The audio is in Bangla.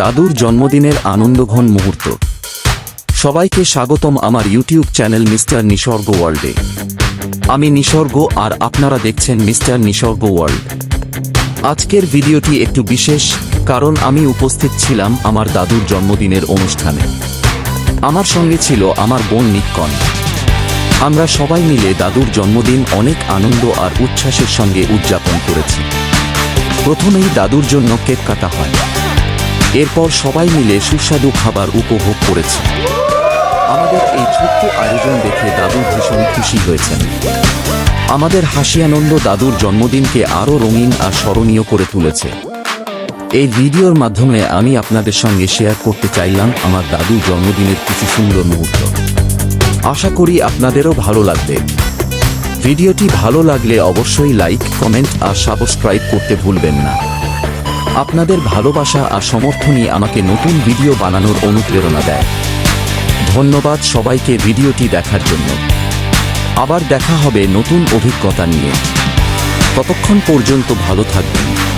দাদুর জন্মদিনের আনন্দঘন মুহূর্ত। সবাইকে স্বাগতম আমার ইউটিউব চ্যানেল মিস্টার নিসর্গ ওয়ার্ল্ডে। আমি নিসর্গ আর আপনারা দেখছেন মিস্টার নিসর্গ ওয়ার্ল্ড। আজকের ভিডিওটি একটু বিশেষ, কারণ আমি উপস্থিত ছিলাম আমার দাদুর জন্মদিনের অনুষ্ঠানে। আমার সঙ্গে ছিল আমার বোন নিক্কন আমরা সবাই মিলে দাদুর জন্মদিন অনেক আনন্দ আর উচ্ছ্বাসের সঙ্গে উদযাপন করেছি। প্রথমেই দাদুর জন্য কেক কাটা হয়। এরপর সবাই মিলে সুস্বাদু খাবার উপভোগ করেছি। আমাদের এই ছোট্ট আয়োজন দেখে দাদু ভীষণ খুশি হয়েছেন। আমাদের হাসি আনন্দ দাদুর জন্মদিনকে আরও রঙিন আর স্মরণীয় করে তুলেছে। এই ভিডিওর মাধ্যমে আমি আপনাদের সঙ্গে শেয়ার করতে চাইলাম আমার দাদুর জন্মদিনের কিছু সুন্দর মুহূর্ত। আশা করি আপনাদেরও ভালো লাগবে। ভিডিওটি ভালো লাগলে অবশ্যই লাইক, কমেন্ট আর সাবস্ক্রাইব করতে ভুলবেন না। আপনাদের ভালোবাসা আর সমর্থনই আমাকে নতুন ভিডিও বানানোর অনুপ্রেরণা দেয়। ধন্যবাদ সবাইকে ভিডিওটি দেখার জন্য। আবার দেখা হবে নতুন অভিজ্ঞতা নিয়ে। ততক্ষণ পর্যন্ত ভালো থাকবেন।